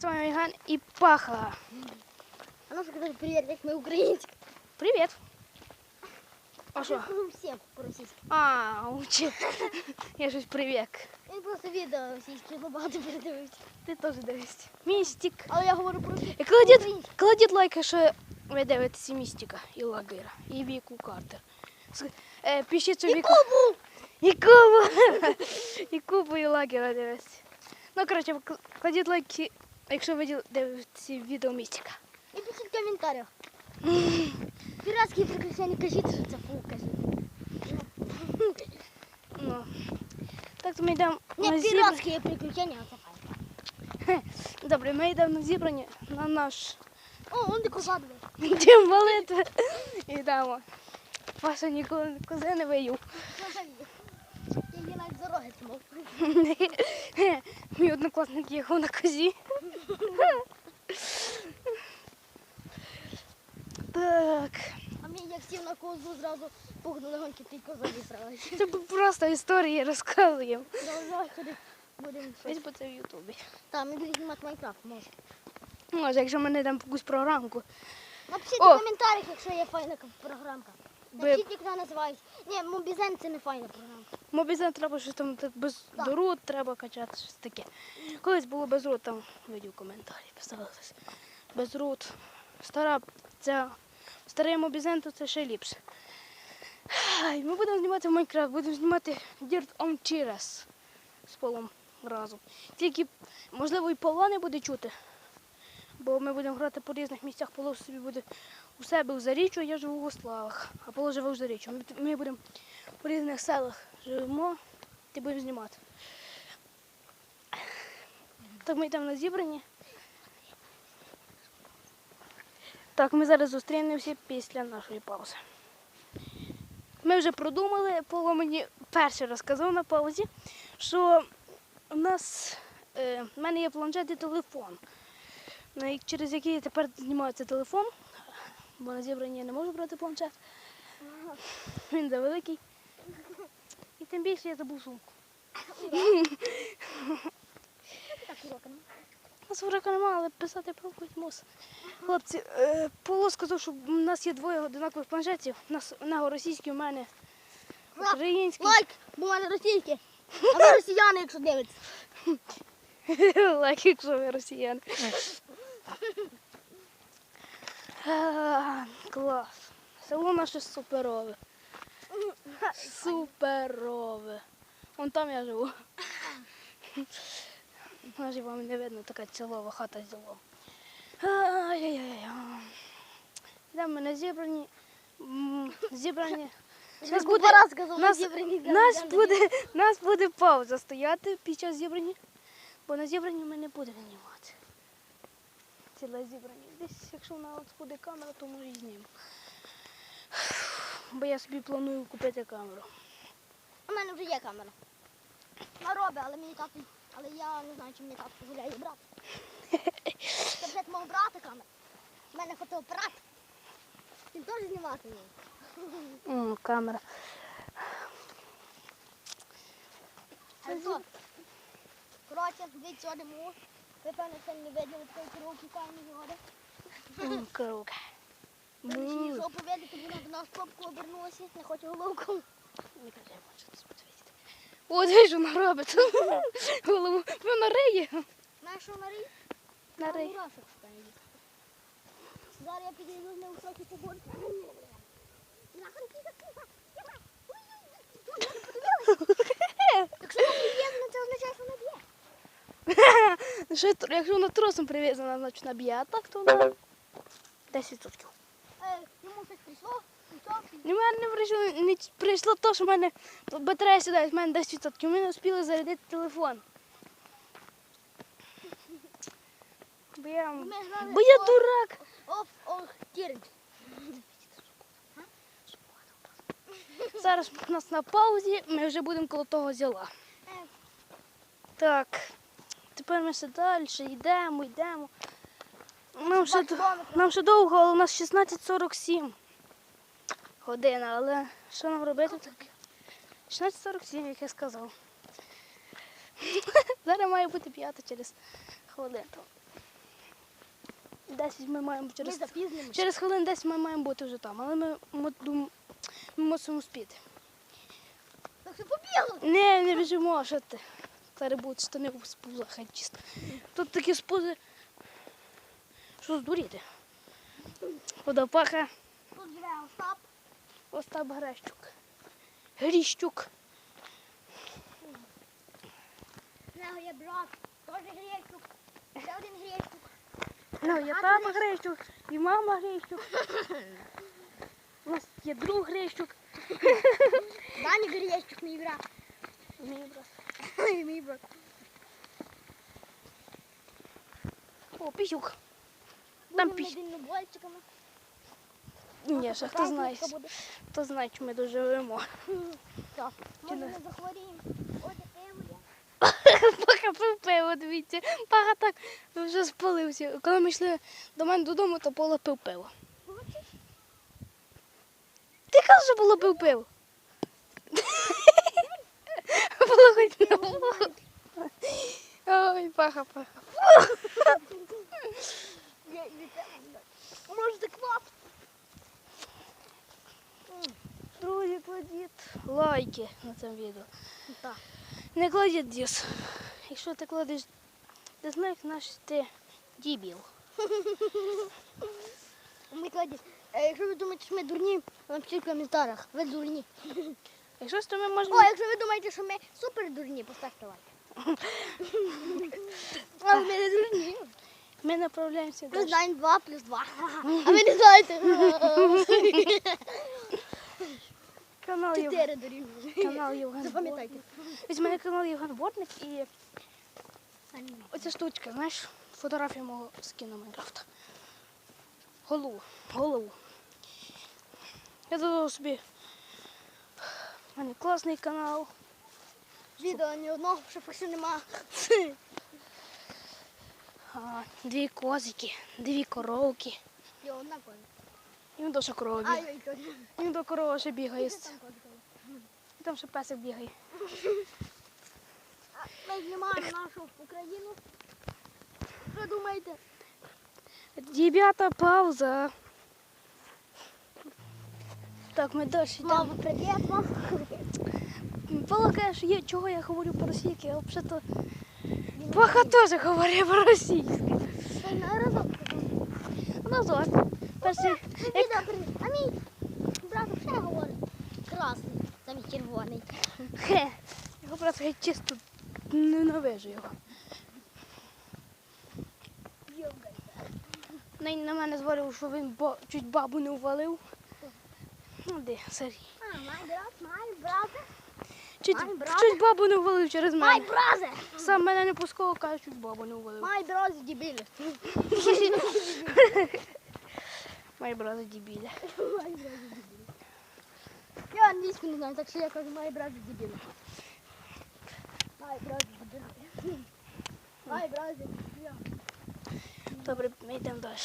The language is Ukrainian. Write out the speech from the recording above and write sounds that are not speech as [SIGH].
З вами Іган і Паха. А ну скажи привет, як ми українці. Привіт. А що? Скажу всім по-російськи. А, учи. Я щось привик. Він просто відео російське багато передивився. Ти теж дивись. Містик. Але я говорю про І кладіть, кладіть лайк, якщо ви дивитеся Містика і Лагера, і Віку Картер. С- Е, пишіть, що І Віку... Кубу! І Кубу. [LAUGHS] і Кубу, і Лагера дивитися. Ну, коротше, кл- кладіть лайки, якщо ви дивитеся відео Містика. І пишіть в коментарях. [GASPS] Піратські приключення, кажіть, що це фу, кажіть. Ну. Так, то ми йдемо Не піратські приключення, а це файно. [LAUGHS] Добре, ми йдемо на зібрання на наш О, он де коза диви. дім молитви. Йдемо. Паша ніколи кози не виїв. Я її навіть за роги тримав. [LAUGHS] Мій однокласник їхав на козі. Так. А мені як сів на козу, зразу пугнули гонки, ти коза вісралась. Це просто історії розказуємо. Давай, ходи, будемо щось. Ось це в Ютубі. Там, ми будемо знімати Майнкрафт, може. Може, якщо ми не дамо якусь програмку. Напишіть в коментарях, якщо є файна програмка. Би- Напишіть, як вона називається. Ні, Мобізен це не файна програмка. Мобізен треба щось там так без Так. дорут треба качати, щось таке. Колись було без рут, там видів коментарі, писали щось. Без рут. Стара ця старий мобізен, то це ще ліпше. Ай, Ми будемо знімати в Майнкрафт, будемо знімати Dirt on Cheers з полом разом. Тільки, можливо, і Павла не буде чути, бо ми будемо грати по різних місцях. Павло собі буде у себе в Заріччю, я живу в Ославах, а Павло живе в Заріччю. Ми, ми будемо по різних селах живемо, ти будемо знімати. Так ми йдемо на зібрані. Так, ми зараз зустрінемося після нашої паузи. Ми вже продумали, Павло мені перше розказав на паузі, що у нас е, в мене є планшет і телефон, через який тепер знімається телефон, бо на зібранні я не можу брати планшет. Він завеликий. І тим більше я забув сумку. У нас урока немає, але писати пробують мус. Хлопці, е, Павло сказав, що в нас є двоє одинакових планшетів. У нас у нього російський, у мене український. Лайк, бо в мене російське. А ви росіяни, якщо дивитесь. Лайк, якщо ви росіяни. А, Клас. Село наше суперове. Суперове. Вон там я живу. Може вам не видно така цілова хата з селом. Ай-яй-яй. На зібрані. Зібрані. Нас буде, нас, зібрані нас, буде, нас буде пауза стояти під час зібрання, бо на зібранні ми не будемо знімати. Ціле зібрання. Десь, якщо на от буде камера, то може і зніму. Бо я собі планую купити камеру. У мене вже є камера. Робі, але мені тато, але я не знаю, чи мені тато дозволяє брати. Це блядь, мого брата камера. У мене фотоапарат. Він теж знімати вміє. М, камера. Коротше, диму. Ви певно це не виділи такої коровки камені води. М, Круг. Вирішили, що повідати, вона до нас попку обернулася, не хоче головку. Не кажи, може це подивитися. О, диви, що вона робить. [LAUGHS] Голову. Вона риє. Знаєш, що на рій? На мурашок. Зараз я підійду з ним трохи поборти. Якщо вона приємна, це означає, що вона б'є. [LAUGHS] Тр- якщо вона тросом прив'язана, значить наб'є, а так то вона 10%. Е, Йому щось прийшло. У мене не прийшло, не прийшло то, що в мене батарея сідає, в мене 10%. Ми не встигли зарядити телефон. Бо я, бо я дурак. Зараз у нас на паузі, ми вже будемо коло того зіла. Е, Так, тепер ми ще далі йдемо, йдемо. Нам ще, нам ще довго, але у нас 16.47 година, але що нам робити так? 16.47, як я сказав. [LAUGHS] Зараз має бути п'ята через хвилину. 10 ми маємо через, через хвилин 10 ми маємо бути вже там, але ми, ми, дум- ми мусимо успіти. Так побігли. Не, не біжимо, що ти. Зараз будуть штани в спузах хай чисто. Тут такі спузи. Що здуріти? Водопаха, Остап. Остап Грещук. Гріщук. В нього є брат. Теж гречук. Ще один гречук. Ну, є папа Грещук і мама Грещук. [LAUGHS] У нас є друг Грещук. Дані гречук, мій брат. Брат. О, пісюк. Там Будемо піс. дальнобойчиками. Ні, ще хто знає. Хто знає, чи ми доживемо. Так. Може ми захворіємо. [LAUGHS] Пиво, дивіться. Пага так вже спалився. Коли ми йшли до мене додому, то Пола пив пиво. Ти казав, що було пив пиво. Було. Ой, паха, паха. Я і від тебе, блядь. А Може це квас? Друзі, кладіть лайки на цьому відео. Так. Не кладіть діс. Якщо ти кладеш дизлайк, значить ти дібіл. Ми кладі. Е, Якщо ви думаєте, що ми дурні, напишіть в коментарях. Ви дурні. Якщо що ми можемо. О, якщо ви думаєте, що ми супер дурні, поставте лайк. [LAUGHS] Але ми не дурні. Ми направляємося Ми далі. знаємо 2 плюс 2. [LAUGHS] А ви не знаєте. Канал Єв... 4 дорівнює. канал Євген Запам'ятайте. Бортник. Ось в мене канал Євген Бортник і оця штучка, знаєш, фотографія мого скіну Майнкрафта. Голову. Голову. Я додав собі. У мене класний канал. Відео ні одного, що факсу нема. А, дві козики, дві коровки. Є одна кожа. І він теж корова А, бігає. й кожа. І він до корова ще бігає. Там кожа? І там ще песик бігає. А, Ми знімаємо нашу Україну. Що думаєте? Ребята, пауза. Так, ми далі йдемо. Мама, привіт вам. Полагаєш, є, чого я говорю по-російськи, а взагалі Паха теж говорить по-російськи. На разок. Перший, як. А мій брат ще говорить. Красний, замість червоний. хе, його просто геть чисто ненавижу його. На, на мене звалив, що він чуть бабу не увалив. Де, сорі. Чуть, чуть бабу не ввалив через мене. My brother. Сам мене не пускав, каже, чуть бабу не ввалив. Мой brother, дебіли. my brother, дебіли. Я англійську не знаю, так що я кажу, мой brother, дебіли. My brother, дебіли. My brother, дебіли. Добре, ми йдемо далі.